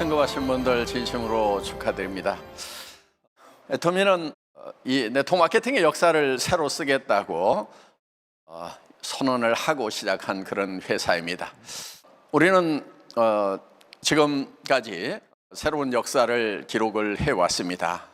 승급하신 분들 진심으로 축하드립니다. 애터미는 어, 이 네트워크 마케팅의 역사를 새로 쓰겠다고 어, 선언을 하고 시작한 그런 회사입니다. 우리는 어, 지금까지 새로운 역사를 기록을 해왔습니다.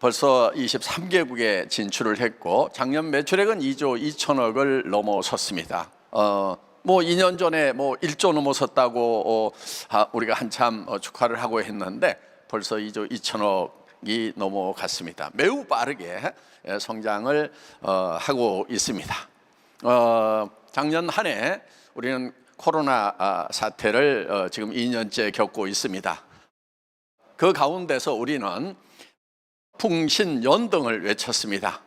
벌써 23개국에 진출을 했고 작년 매출액은 2조 2천억을 넘어섰습니다. 어, 뭐 2년 전에 뭐 1조 넘어섰다고 어, 아, 우리가 한참 어, 축하를 하고 했는데 벌써 2조 2천억이 넘어갔습니다. 매우 빠르게 예, 성장을 어, 하고 있습니다. 어, 작년 한 해 우리는 코로나 아, 사태를 어, 지금 2년째 겪고 있습니다. 그 가운데서 우리는 풍신 연등을 외쳤습니다.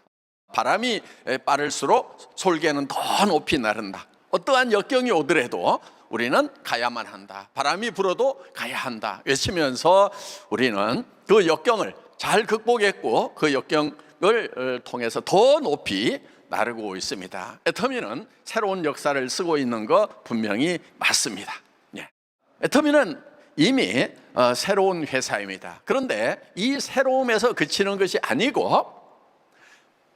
바람이 빠를수록 솔개는 더 높이 나른다. 어떠한 역경이 오더라도 우리는 가야만 한다. 바람이 불어도 가야 한다. 외치면서 우리는 그 역경을 잘 극복했고 그 역경을 통해서 더 높이 나르고 있습니다. 애터미는 새로운 역사를 쓰고 있는 거 분명히 맞습니다. 예. 애터미는 이미 어, 새로운 회사입니다. 그런데 이 새로움에서 그치는 것이 아니고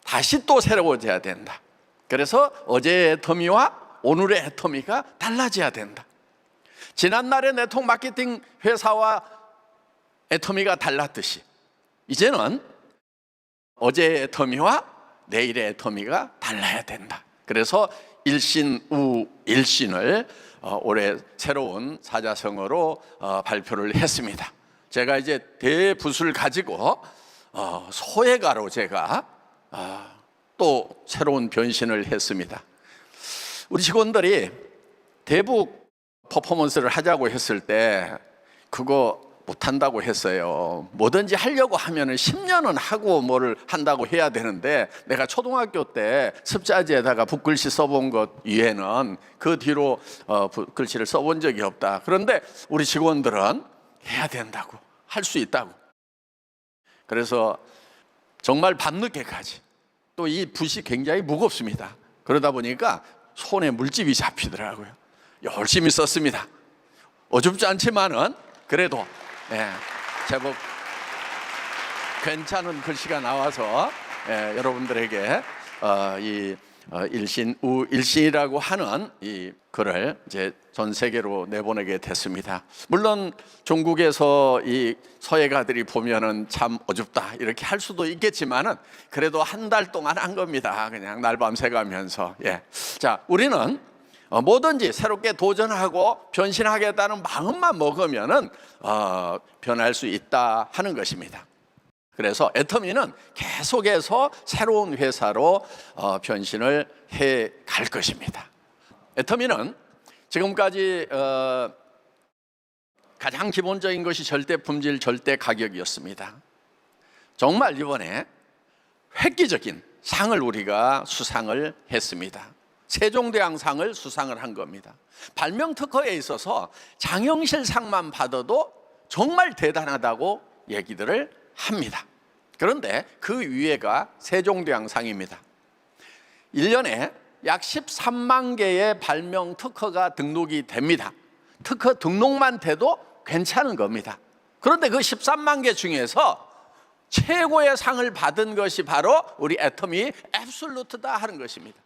다시 또 새로워져야 된다. 그래서 어제의 애터미와 오늘의 애터미가 달라져야 된다. 지난날의 네트워크 마케팅 회사와 애터미가 달랐듯이 이제는 어제의 애터미와 내일의 애터미가 달라야 된다. 그래서 일신우 일신을 어, 올해 새로운 사자성어로 어, 발표를 했습니다. 제가 이제 대붓을 가지고 어, 소외가로 제가 아, 또 새로운 변신을 했습니다. 우리 직원들이 대북 퍼포먼스를 하자고 했을 때 그거 못한다고 했어요. 뭐든지 하려고 하면은 10년은 하고 뭐를 한다고 해야 되는데 내가 초등학교 때 습자지에다가 붓글씨 써본 것 이외에는 그 뒤로 어, 붓글씨를 써본 적이 없다. 그런데 우리 직원들은 해야 된다고 할 수 있다고. 그래서 정말 밤늦게까지 또 이 붓이 굉장히 무겁습니다. 그러다 보니까 손에 물집이 잡히더라고요. 열심히 썼습니다. 어줍지 않지만은 그래도 예, 제법 괜찮은 글씨가 나와서 예, 여러분들에게 어, 이 어, 일신 우 일신이라고 하는 이 글을 이제 전 세계로 내보내게 됐습니다. 물론 종국에서 이 서예가들이 보면은 참 어줍다 이렇게 할 수도 있겠지만은 그래도 한 달 동안 한 겁니다. 그냥 날밤 새가면서 예. 자, 우리는 어, 뭐든지 새롭게 도전하고 변신하겠다는 마음만 먹으면은 어, 변할 수 있다 하는 것입니다. 그래서 애터미는 계속해서 새로운 회사로 어, 변신을 해 갈 것입니다. 애터미는 지금까지 어, 가장 기본적인 것이 절대 품질, 절대 가격이었습니다. 정말 이번에 획기적인 상을 우리가 수상을 했습니다. 세종대왕상을 수상을 한 겁니다. 발명 특허에 있어서 장영실 상만 받아도 정말 대단하다고 얘기들을 합니다. 그런데 그 위에가 세종대왕상입니다. 1년에 약 13만 개의 발명 특허가 등록이 됩니다. 특허 등록만 돼도 괜찮은 겁니다. 그런데 그 13만 개 중에서 최고의 상을 받은 것이 바로 우리 애터미 앱솔루트다 하는 것입니다.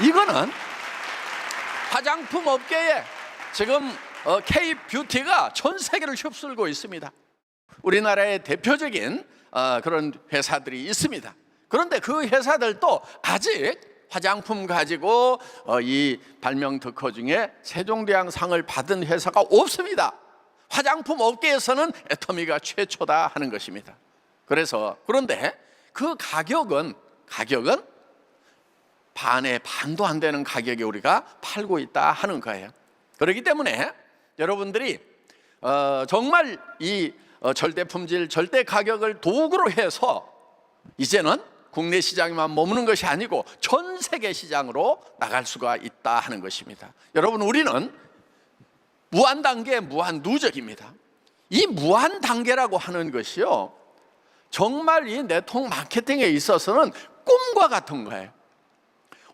이거는 화장품 업계에 지금 어, K 뷰티가 전 세계를 휩쓸고 있습니다. 우리나라의 대표적인 어, 그런 회사들이 있습니다. 그런데 그 회사들도 아직 화장품 가지고 어, 이 발명 특허 중에 세종대왕상을 받은 회사가 없습니다. 화장품 업계에서는 애터미가 최초다 하는 것입니다. 그래서 그런데 그 가격은 가격은 반의 반도 안 되는 가격에 우리가 팔고 있다 하는 거예요. 그렇기 때문에 여러분들이 어, 정말 이 어, 절대 품질, 절대 가격을 도구로 해서 이제는 국내 시장에만 머무는 것이 아니고 전 세계 시장으로 나갈 수가 있다 하는 것입니다. 여러분 우리는 무한 단계, 무한 누적입니다. 이 무한 단계라고 하는 것이요. 정말 이 네트워크 마케팅에 있어서는 꿈과 같은 거예요.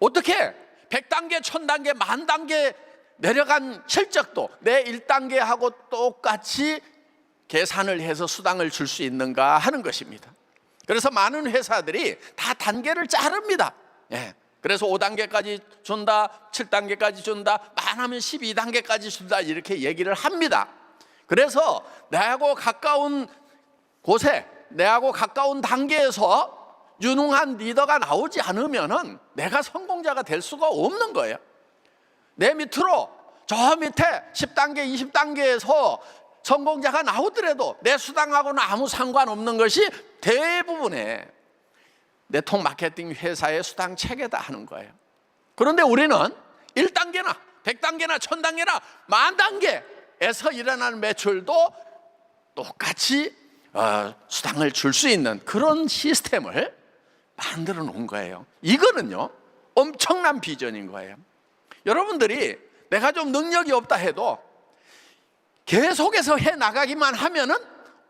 어떻게 100단계, 1000단계, 만 단계 내려간 실적도 내 1단계하고 똑같이 계산을 해서 수당을 줄 수 있는가 하는 것입니다. 그래서 많은 회사들이 다 단계를 자릅니다. 예. 그래서 5단계까지 준다, 7단계까지 준다, 많으면 12단계까지 준다 이렇게 얘기를 합니다. 그래서 내하고 가까운 곳에 내하고 가까운 단계에서 유능한 리더가 나오지 않으면은 내가 성공자가 될 수가 없는 거예요. 내 밑으로 저 밑에 10단계, 20단계에서 성공자가 나오더라도 내 수당하고는 아무 상관없는 것이 대부분의 네트워크 마케팅 회사의 수당 체계다 하는 거예요. 그런데 우리는 1단계나 100단계나 1000단계나 만 단계에서 일어나는 매출도 똑같이 어, 수당을 줄 수 있는 그런 시스템을 만들어 놓은 거예요. 이거는요, 엄청난 비전인 거예요. 여러분들이 내가 좀 능력이 없다 해도 계속해서 해 나가기만 하면은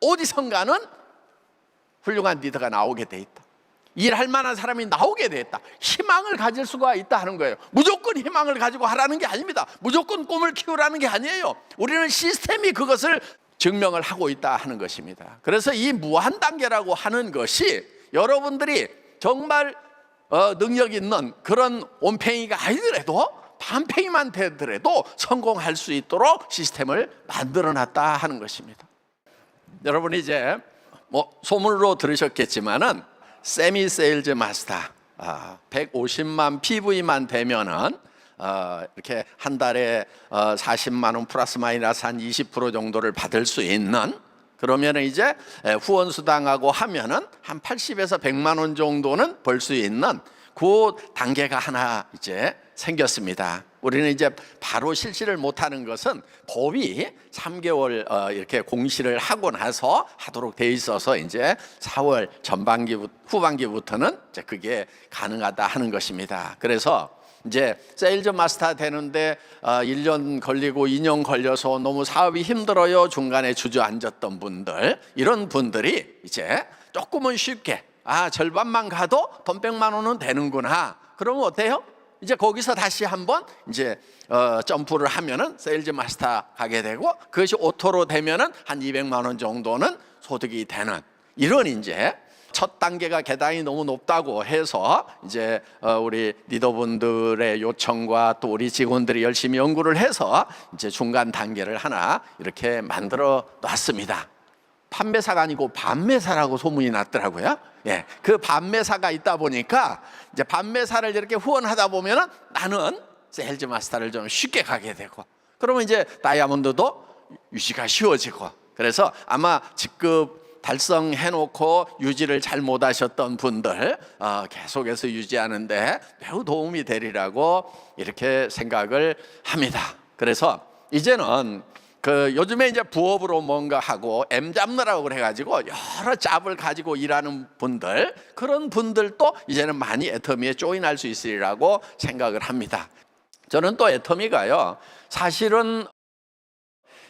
어디선가는 훌륭한 리더가 나오게 돼 있다. 일할 만한 사람이 나오게 돼 있다. 희망을 가질 수가 있다 하는 거예요. 무조건 희망을 가지고 하라는 게 아닙니다. 무조건 꿈을 키우라는 게 아니에요. 우리는 시스템이 그것을 증명을 하고 있다 하는 것입니다. 그래서 이 무한 단계라고 하는 것이 여러분들이 정말 어, 능력 있는 그런 온팽이가 아니더라도 반팽이만 되더라도 성공할 수 있도록 시스템을 만들어 놨다 하는 것입니다. 여러분 이제 뭐 소문으로 들으셨겠지만은 세미 세일즈 마스터 아, 150만 PV만 되면은 어, 이렇게 한 달에 어, 40만 원 플러스 마이너스 한 20% 정도를 받을 수 있는 그러면은 이제 에, 후원 수당하고 하면은 한 80에서 100만 원 정도는 벌 수 있는 그 단계가 하나 이제 생겼습니다. 우리는 이제 바로 실시를 못하는 것은 법이 3개월 어, 이렇게 공시를 하고 나서 하도록 돼 있어서 이제 4월 전반기 후반기부터는 이제 그게 가능하다 하는 것입니다. 그래서 이제 세일즈 마스터 되는데 어, 1년 걸리고 2년 걸려서 너무 사업이 힘들어요. 중간에 주저앉았던 분들 이런 분들이 이제 조금은 쉽게 아 절반만 가도 돈 100만 원은 되는구나. 그러면 어때요? 이제 거기서 다시 한번 이제 어, 점프를 하면은 세일즈 마스터 가게 되고 그것이 오토로 되면은 한 200만 원 정도는 소득이 되는 이런 이제 첫 단계가 계단이 너무 높다고 해서 이제 어, 우리 리더분들의 요청과 또 우리 직원들이 열심히 연구를 해서 이제 중간 단계를 하나 이렇게 만들어 놨습니다. 판매사가 아니고 반매사라고 소문이 났더라고요. 예, 그 반매사가 있다 보니까 이제 반매사를 이렇게 후원하다 보면은 나는 세일즈 마스터를 좀 쉽게 가게 되고, 그러면 이제 다이아몬드도 유지가 쉬워지고, 그래서 아마 직급 달성해놓고 유지를 잘 못하셨던 분들 어, 계속해서 유지하는데 매우 도움이 되리라고 이렇게 생각을 합니다. 그래서 이제는 그 요즘에 이제 부업으로 뭔가 하고 M 잡느라고 그래가지고 여러 잡을 가지고 일하는 분들 그런 분들도 이제는 많이 애터미에 조인할 수 있으리라고 생각을 합니다. 저는 또 애터미가요 사실은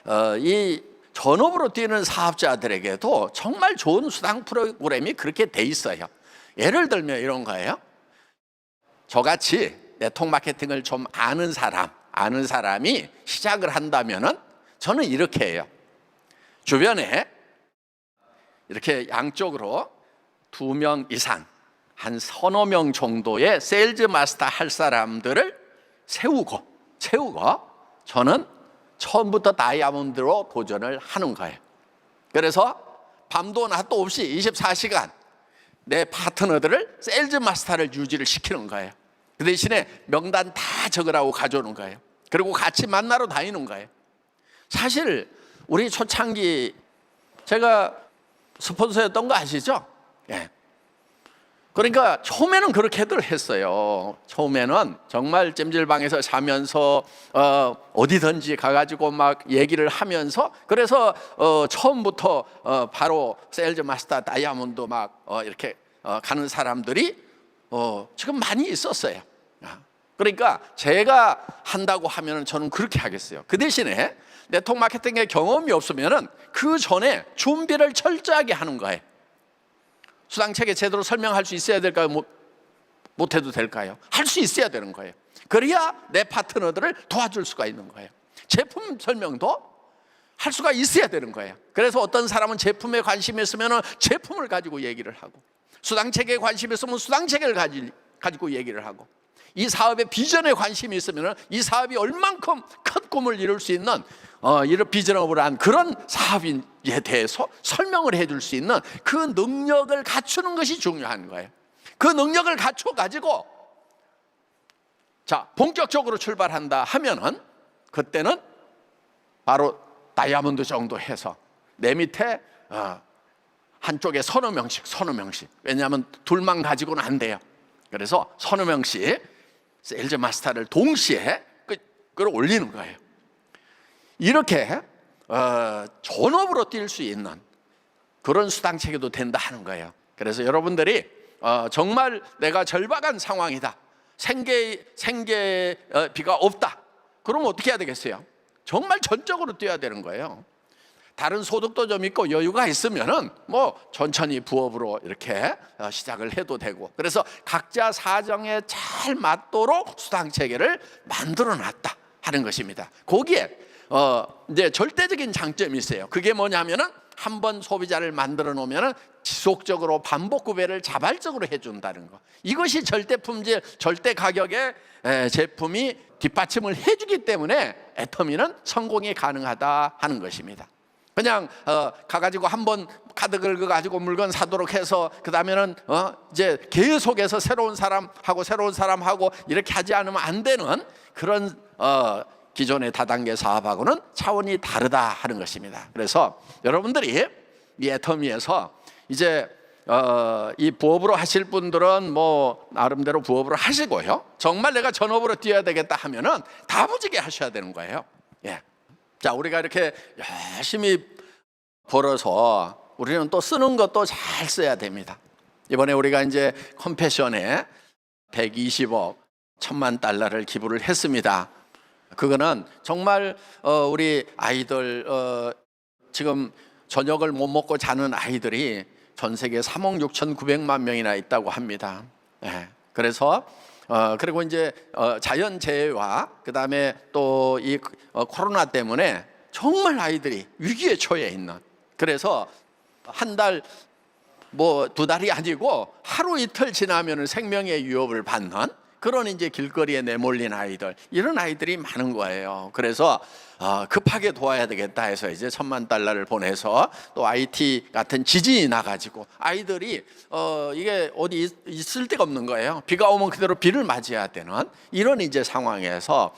어, 이 전업으로 뛰는 사업자들에게도 정말 좋은 수당 프로그램이 그렇게 돼 있어요. 예를 들면 이런 거예요. 저같이 네트워크 마케팅을 좀 아는 사람, 아는 사람이 시작을 한다면은 저는 이렇게 해요. 주변에 이렇게 양쪽으로 두 명 이상, 한 서너 명 정도의 세일즈 마스터 할 사람들을 세우고, 세우고, 저는 처음부터 다이아몬드로 도전을 하는 거예요. 그래서 밤도 낮도 없이 24시간 내 파트너들을 세일즈 마스터를 유지를 시키는 거예요. 그 대신에 명단 다 적으라고 가져오는 거예요. 그리고 같이 만나러 다니는 거예요. 사실 우리 초창기 제가 스폰서였던 거 아시죠? 예. 그러니까 처음에는 그렇게들 했어요. 처음에는 정말 찜질방에서 자면서 어, 어디든지 가가지고 막 얘기를 하면서 그래서 어, 처음부터 어, 바로 세일즈 마스터 다이아몬드 막 어, 이렇게 어, 가는 사람들이 어, 지금 많이 있었어요. 아, 그러니까 제가 한다고 하면은 저는 그렇게 하겠어요. 그 대신에 네트워크 마케팅에 경험이 없으면은 그 전에 준비를 철저하게 하는 거예요. 수당 체계 제대로 설명할 수 있어야 될까요? 뭐 못해도 될까요? 할 수 있어야 되는 거예요. 그래야 내 파트너들을 도와줄 수가 있는 거예요. 제품 설명도 할 수가 있어야 되는 거예요. 그래서 어떤 사람은 제품에 관심이 있으면 제품을 가지고 얘기를 하고 수당 체계에 관심이 있으면 수당 체계를 가지, 가지고 얘기를 하고 이 사업의 비전에 관심이 있으면 이 사업이 얼만큼 큰 꿈을 이룰 수 있는 어, 이런 비전업을 한 그런 사업에 대해서 설명을 해줄 수 있는 그 능력을 갖추는 것이 중요한 거예요. 그 능력을 갖춰 가지고 자 본격적으로 출발한다 하면은 그때는 바로 다이아몬드 정도 해서 내 밑에 어, 한쪽에 서너 명씩 서너 명씩 왜냐하면 둘만 가지고는 안 돼요. 그래서 서너 명씩 세일즈 마스터를 동시에 그, 그걸 올리는 거예요. 이렇게 어, 전업으로 뛸 수 있는 그런 수당 체계도 된다 하는 거예요. 그래서 여러분들이 어, 정말 내가 절박한 상황이다. 생계 생계비가 없다. 그럼 어떻게 해야 되겠어요? 정말 전적으로 뛰어야 되는 거예요. 다른 소득도 좀 있고 여유가 있으면은 뭐 천천히 부업으로 이렇게 어, 시작을 해도 되고 그래서 각자 사정에 잘 맞도록 수당 체계를 만들어 놨다 하는 것입니다. 거기에 어 이제 절대적인 장점이 있어요. 그게 뭐냐면은 한 번 소비자를 만들어 놓으면은 지속적으로 반복 구매를 자발적으로 해준다는 거. 이것이 절대 품질, 절대 가격의 에, 제품이 뒷받침을 해주기 때문에 애터미는 성공이 가능하다 하는 것입니다. 그냥 어, 가가지고 한 번 카드 긁어 가지고 물건 사도록 해서 그 다음에는 어, 이제 계속해서 새로운 사람하고 새로운 사람하고 이렇게 하지 않으면 안 되는 그런 어, 기존의 다단계 사업하고는 차원이 다르다 하는 것입니다. 그래서 여러분들이 이 애터미에서 이제 어, 이 부업으로 하실 분들은 뭐 나름대로 부업으로 하시고요. 정말 내가 전업으로 뛰어야 되겠다 하면은 다부지게 하셔야 되는 거예요. 예. 자, 우리가 이렇게 열심히 벌어서 우리는 또 쓰는 것도 잘 써야 됩니다. 이번에 우리가 이제 컴패션에 120억 천만 달러를 기부를 했습니다. 그거는 정말 어, 우리 아이들 어, 지금 저녁을 못 먹고 자는 아이들이 전 세계 3억 6천 9백만 명이나 있다고 합니다. 예. 그래서 어, 그리고 이제 어, 자연재해와 그 다음에 또이 어, 코로나 때문에 정말 아이들이 위기에 처해 있는. 그래서 한 달 뭐 두 달이 아니고 하루 이틀 지나면 생명의 위협을 받는 그런 이제 길거리에 내몰린 아이들 이런 아이들이 많은 거예요. 그래서 어, 급하게 도와야 되겠다 해서 이제 천만 달러를 보내서 또 IT 같은 지진이 나가지고 아이들이 어, 이게 어디 있- 있을 데가 없는 거예요. 비가 오면 그대로 비를 맞이해야 되는 이런 이제 상황에서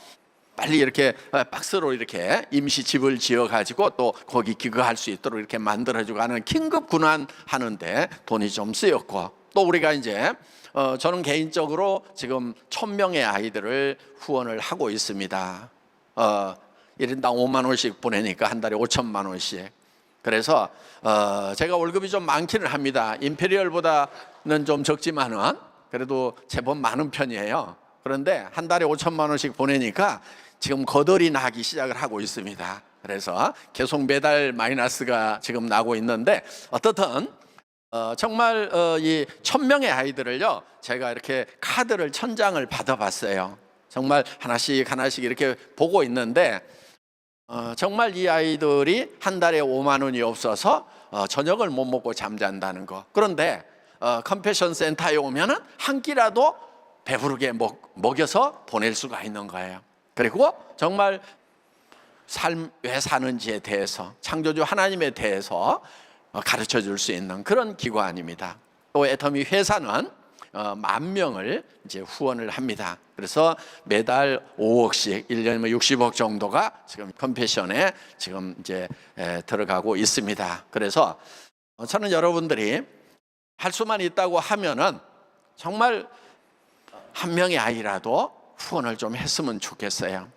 빨리 이렇게 어, 박스로 이렇게 임시 집을 지어 가지고 또 거기 기거할 수 있도록 이렇게 만들어 주고 하는 긴급 군환 하는데 돈이 좀 쓰였고 또 우리가 이제 어, 저는 개인적으로 지금 천 명의 아이들을 후원을 하고 있습니다. 어, 1인당 5만 원씩 보내니까 한 달에 5천만 원씩. 그래서 어, 제가 월급이 좀 많기는 합니다. 임페리얼보다는 좀 적지만은 그래도 제법 많은 편이에요. 그런데 한 달에 5천만 원씩 보내니까 지금 거덜이 나기 시작을 하고 있습니다. 그래서 계속 매달 마이너스가 지금 나고 있는데 어떻든 어, 정말 어, 이 천명의 아이들을요 제가 이렇게 카드를 천 장을 받아봤어요. 정말 하나씩 하나씩 이렇게 보고 있는데 어, 정말 이 아이들이 한 달에 5만 원이 없어서 어, 저녁을 못 먹고 잠잔다는 거. 그런데 어, 컴패션 센터에 오면 은 한 끼라도 배부르게 먹, 먹여서 보낼 수가 있는 거예요. 그리고 정말 삶 왜 사는지에 대해서 창조주 하나님에 대해서 어, 가르쳐 줄 수 있는 그런 기관입니다. 또 애터미 회사는 어, 만 명을 이제 후원을 합니다. 그래서 매달 5억씩 1년이면 60억 정도가 지금 컴패션에 지금 이제 에, 들어가고 있습니다. 그래서 어, 저는 여러분들이 할 수만 있다고 하면은 정말 한 명의 아이라도 후원을 좀 했으면 좋겠어요.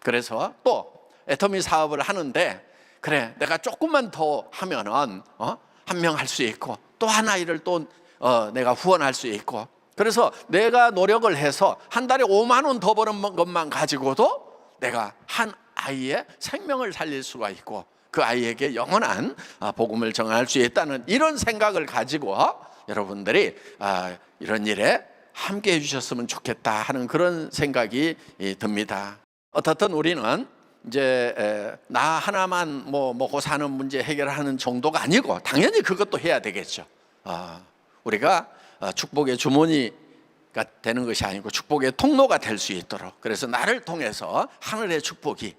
그래서 또 애터미 사업을 하는데 그래 내가 조금만 더 하면은 어? 한 명 할 수 있고 또한 아이를 또 어, 내가 후원할 수 있고 그래서 내가 노력을 해서 한 달에 5만 원 더 버는 것만 가지고도 내가 한 아이의 생명을 살릴 수가 있고 그 아이에게 영원한 아, 복음을 정할 수 있다는 이런 생각을 가지고 여러분들이 아, 이런 일에 함께 해주셨으면 좋겠다 하는 그런 생각이 이, 듭니다. 어떻든 우리는 이제 에, 나 하나만 뭐 먹고 사는 문제 해결하는 정도가 아니고 당연히 그것도 해야 되겠죠. 아, 우리가 어, 축복의 주머니가 되는 것이 아니고 축복의 통로가 될 수 있도록 그래서 나를 통해서 하늘의 축복이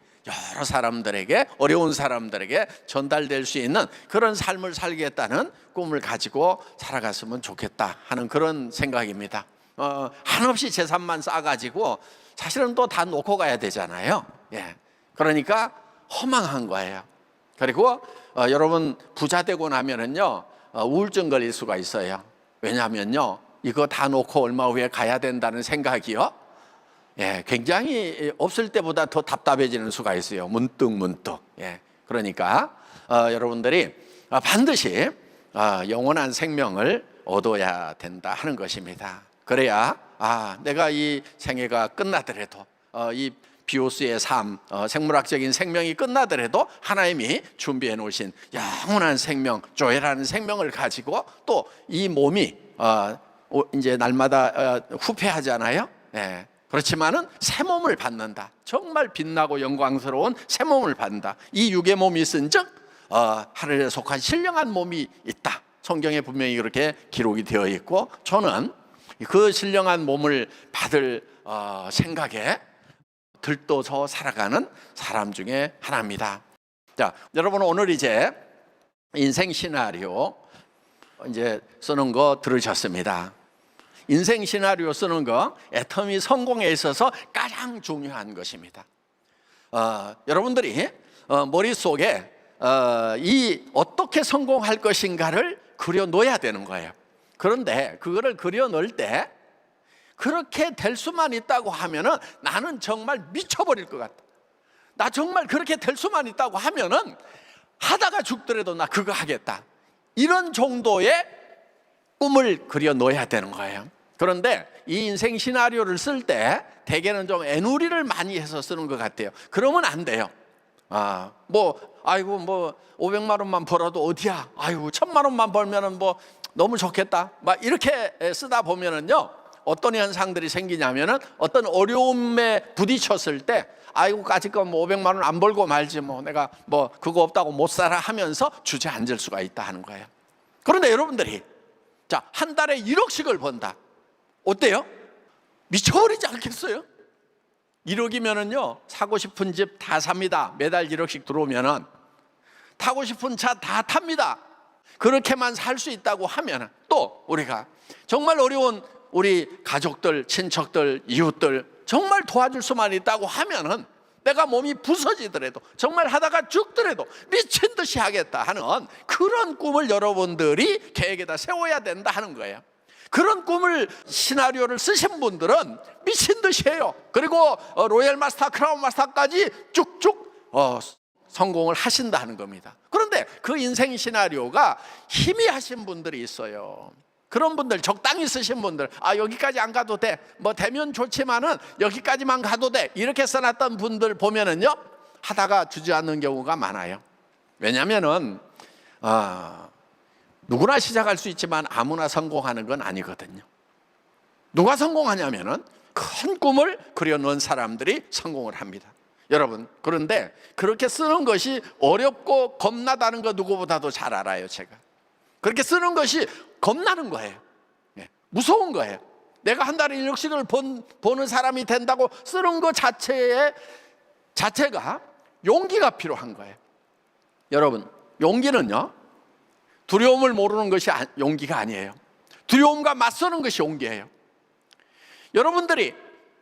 여러 사람들에게 어려운 사람들에게 전달될 수 있는 그런 삶을 살겠다는 꿈을 가지고 살아갔으면 좋겠다 하는 그런 생각입니다. 어, 한없이 재산만 쌓아가지고 사실은 또 다 놓고 가야 되잖아요. 예. 그러니까 허망한 거예요. 그리고 어, 여러분 부자 되고 나면은요 어, 우울증 걸릴 수가 있어요. 왜냐하면요 이거 다 놓고 얼마 후에 가야 된다는 생각이요. 예, 굉장히 없을 때보다 더 답답해지는 수가 있어요. 문득 문득. 예, 그러니까 어, 여러분들이 어, 반드시 어, 영원한 생명을 얻어야 된다 하는 것입니다. 그래야 아 내가 이 생애가 끝나더라도 어, 이 비오스의 삶, 어, 생물학적인 생명이 끝나더라도 하나님이 준비해 놓으신 영원한 생명, 조회라는 생명을 가지고 또 이 몸이 어, 오- 이제 날마다 어, 후패하잖아요. 예. 그렇지만은 새 몸을 받는다. 정말 빛나고 영광스러운 새 몸을 받는다. 이 육의 몸이 있은즉 어, 하늘에 속한 신령한 몸이 있다. 성경에 분명히 그렇게 기록이 되어 있고 저는 그 신령한 몸을 받을 어, 생각에 들떠서 살아가는 사람 중에 하나입니다. 자, 여러분 오늘 이제 인생 시나리오 이제 쓰는 거 들으셨습니다. 인생 시나리오 쓰는 거 애터미 성공에 있어서 가장 중요한 것입니다. 어, 여러분들이 어, 머릿속에 어, 이 어떻게 성공할 것인가를 그려 놓아야 되는 거예요. 그런데 그거를 그려 놓을 때 그렇게 될 수만 있다고 하면은 나는 정말 미쳐버릴 것 같다. 나 정말 그렇게 될 수만 있다고 하면은 하다가 죽더라도 나 그거 하겠다. 이런 정도의 꿈을 그려 놓아야 되는 거예요. 그런데 이 인생 시나리오를 쓸 때 대개는 좀 애누리를 많이 해서 쓰는 것 같아요. 그러면 안 돼요. 아, 뭐, 아이고, 뭐, 500만 원만 벌어도 어디야? 아이고, 천만 원만 벌면은 뭐, 너무 좋겠다. 막 이렇게 쓰다 보면은요, 어떤 현상들이 생기냐면은 어떤 어려움에 부딪혔을 때, 아이고, 까짓거 뭐 500만 원 안 벌고 말지 뭐, 내가 뭐, 그거 없다고 못 살아 하면서 주저앉을 수가 있다 하는 거예요. 그런데 여러분들이, 자, 한 달에 1억씩을 번다. 어때요? 미쳐버리지 않겠어요? 1억이면은요 사고 싶은 집 다 삽니다. 매달 1억씩 들어오면은 타고 싶은 차 다 탑니다. 그렇게만 살 수 있다고 하면은 또 우리가 정말 어려운 우리 가족들, 친척들, 이웃들 정말 도와줄 수만 있다고 하면은 내가 몸이 부서지더라도 정말 하다가 죽더라도 미친 듯이 하겠다 하는 그런 꿈을 여러분들이 계획에다 세워야 된다 하는 거예요. 그런 꿈을 시나리오를 쓰신 분들은 미친 듯이 해요. 그리고 어, 로얄 마스터, 크라운 마스터까지 쭉쭉 어, 성공을 하신다는 겁니다. 그런데 그 인생 시나리오가 희미하신 분들이 있어요. 그런 분들 적당히 쓰신 분들 아 여기까지 안 가도 돼. 뭐 되면 좋지만은 여기까지만 가도 돼. 이렇게 써놨던 분들 보면은요 하다가 주저앉는 경우가 많아요. 왜냐하면은 아, 누구나 시작할 수 있지만 아무나 성공하는 건 아니거든요. 누가 성공하냐면은 큰 꿈을 그려놓은 사람들이 성공을 합니다. 여러분, 그런데 그렇게 쓰는 것이 어렵고 겁나다는 거 누구보다도 잘 알아요, 제가. 그렇게 쓰는 것이 겁나는 거예요. 예, 무서운 거예요. 내가 한 달에 1억씩을 번, 버는 사람이 된다고 쓰는 것 자체에, 자체가 용기가 필요한 거예요. 여러분, 용기는요, 두려움을 모르는 것이 아- 용기가 아니에요. 두려움과 맞서는 것이 용기예요. 여러분들이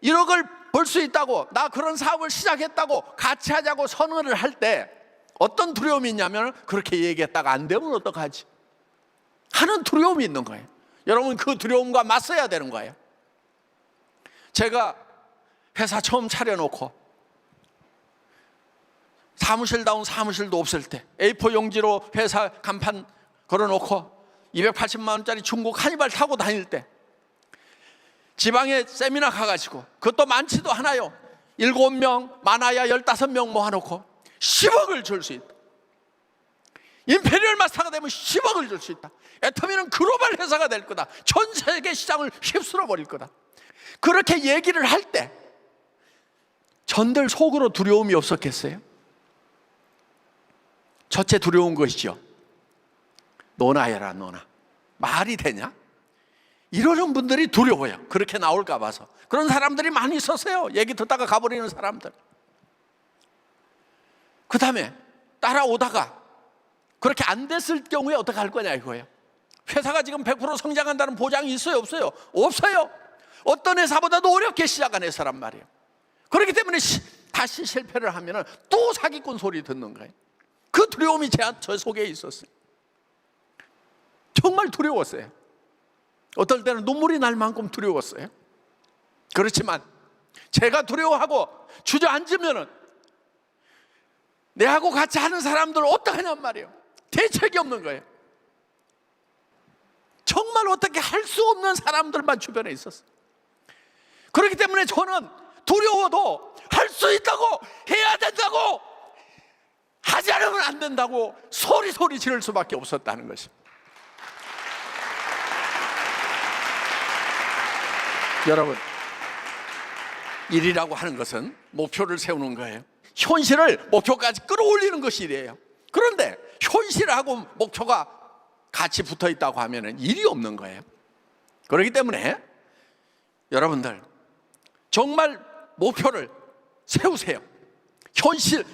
1억을 벌 수 있다고 나 그런 사업을 시작했다고 같이 하자고 선언을 할 때 어떤 두려움이 있냐면 그렇게 얘기했다가 안 되면 어떡하지? 하는 두려움이 있는 거예요. 여러분 그 두려움과 맞서야 되는 거예요. 제가 회사 처음 차려놓고 사무실다운 사무실도 없을 때 A4 용지로 회사 간판 걸어놓고 280만 원짜리 중국 한이발 타고 다닐 때 지방에 세미나 가가지고 그것도 많지도 않아요. 일곱 명 많아야 열다섯 명 모아놓고 10억을 줄 수 있다. 임페리얼 마스터가 되면 10억을 줄 수 있다. 애터미는 글로벌 회사가 될 거다. 전 세계 시장을 휩쓸어 버릴 거다. 그렇게 얘기를 할 때 전들 속으로 두려움이 없었겠어요? 첫째 두려운 것이죠. 너나 해라 너나. 말이 되냐? 이러는 분들이 두려워요. 그렇게 나올까 봐서. 그런 사람들이 많이 있었어요. 얘기 듣다가 가버리는 사람들. 그 다음에 따라오다가 그렇게 안 됐을 경우에 어떻게 할 거냐 이거예요. 회사가 지금 100% 성장한다는 보장이 있어요? 없어요? 없어요. 어떤 회사보다도 어렵게 시작한 회사란 말이에요. 그렇기 때문에 시- 다시 실패를 하면 또 사기꾼 소리 듣는 거예요. 그 두려움이 제, 저 속에 있었어요. 정말 두려웠어요. 어떨 때는 눈물이 날 만큼 두려웠어요. 그렇지만 제가 두려워하고 주저앉으면은 내하고 같이 하는 사람들 어떡하냔 말이에요. 대책이 없는 거예요. 정말 어떻게 할 수 없는 사람들만 주변에 있었어요. 그렇기 때문에 저는 두려워도 할 수 있다고 해야 된다고 하지 않으면 안 된다고 소리 소리 지를 수밖에 없었다는 것입니다. 여러분, 일이라고 하는 것은 목표를 세우는 거예요. 현실을 목표까지 끌어올리는 것이 일이에요. 그런데 현실하고 목표가 같이 붙어 있다고 하면 일이 없는 거예요. 그렇기 때문에 여러분들 정말 목표를 세우세요. 현실을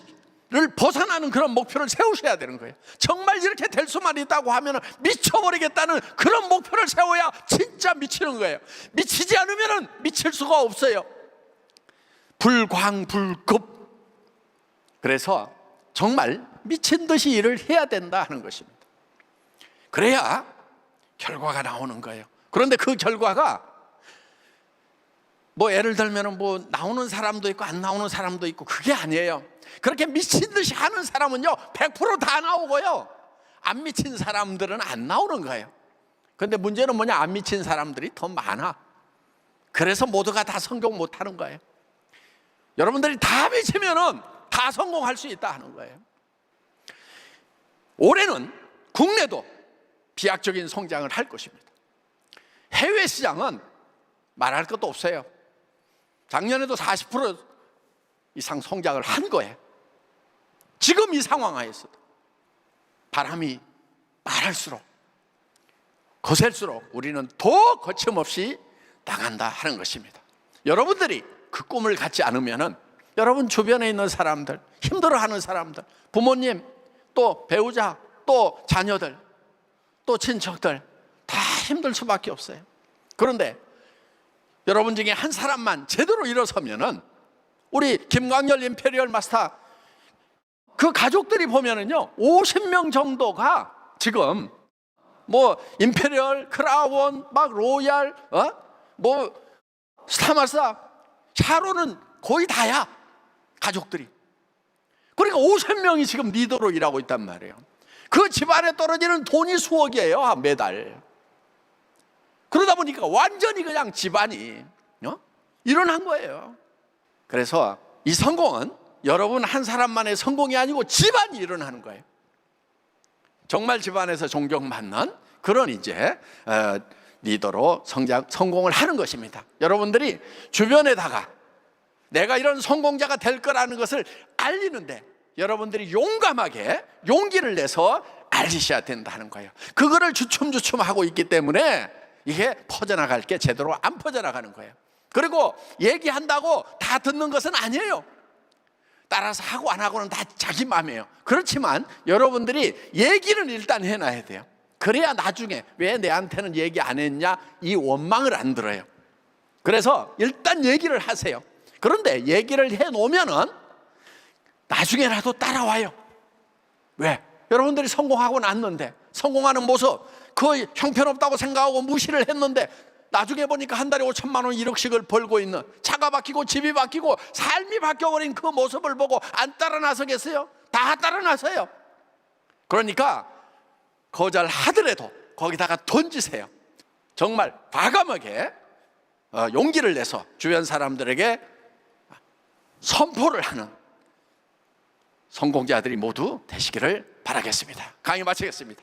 벗어나는 그런 목표를 세우셔야 되는 거예요. 정말 이렇게 될 수만 있다고 하면 미쳐버리겠다는 그런 목표를 세워야 진짜 미치는 거예요. 미치지 않으면 미칠 수가 없어요. 불광불급. 그래서 정말 미친 듯이 일을 해야 된다 하는 것입니다. 그래야 결과가 나오는 거예요. 그런데 그 결과가 뭐 예를 들면은 뭐 나오는 사람도 있고 안 나오는 사람도 있고 그게 아니에요. 그렇게 미친 듯이 하는 사람은요 100%다 나오고요. 안 미친 사람들은 안 나오는 거예요. 근데 문제는 뭐냐 안 미친 사람들이 더 많아. 그래서 모두가 다 성공 못 하는 거예요. 여러분들이 다 미치면은 다 성공할 수 있다 하는 거예요. 올해는 국내도 비약적인 성장을 할 것입니다. 해외 시장은 말할 것도 없어요. 작년에도 40% 이상 성장을 한 거예요. 지금 이 상황 하에서도 바람이 말할수록 거셀수록 우리는 더 거침없이 나간다 하는 것입니다. 여러분들이 그 꿈을 갖지 않으면은 여러분 주변에 있는 사람들, 힘들어하는 사람들, 부모님, 또 배우자, 또 자녀들, 또 친척들 다 힘들 수밖에 없어요. 그런데 여러분 중에 한 사람만 제대로 일어서면은 우리 김광열 임페리얼 마스터 그 가족들이 보면은요 50명 정도가 지금 뭐 임페리얼 크라운 막 로얄 어뭐 스타마사 샤로는 거의 다야 가족들이 그러니까 50명이 지금 리더로 일하고 있단 말이에요 그 집안에 떨어지는 돈이 수억이에요 매달 그러다 보니까 완전히 그냥 집안이 어? 일어난 거예요. 그래서 이 성공은 여러분 한 사람만의 성공이 아니고 집안이 일어나는 거예요. 정말 집안에서 존경받는 그런 이제 어, 리더로 성장 성공을 하는 것입니다. 여러분들이 주변에다가 내가 이런 성공자가 될 거라는 것을 알리는데 여러분들이 용감하게 용기를 내서 알리셔야 된다는 거예요. 그거를 주춤주춤 하고 있기 때문에 이게 퍼져나갈 게 제대로 안 퍼져나가는 거예요. 그리고 얘기한다고 다 듣는 것은 아니에요. 따라서 하고 안 하고는 다 자기 마음이에요. 그렇지만 여러분들이 얘기는 일단 해놔야 돼요. 그래야 나중에 왜 내한테는 얘기 안 했냐 이 원망을 안 들어요. 그래서 일단 얘기를 하세요. 그런데 얘기를 해 놓으면은 나중에라도 따라와요. 왜? 여러분들이 성공하고 났는데 성공하는 모습 그 형편없다고 생각하고 무시를 했는데 나중에 보니까 한 달에 5천만 원 1억씩을 벌고 있는 차가 바뀌고 집이 바뀌고 삶이 바뀌어버린 그 모습을 보고 안 따라 나서겠어요? 다 따라 나서요. 그러니까 거절 하더라도 거기다가 던지세요. 정말 과감하게 어, 용기를 내서 주변 사람들에게 선포를 하는 성공자들이 모두 되시기를 바라겠습니다. 강의 마치겠습니다.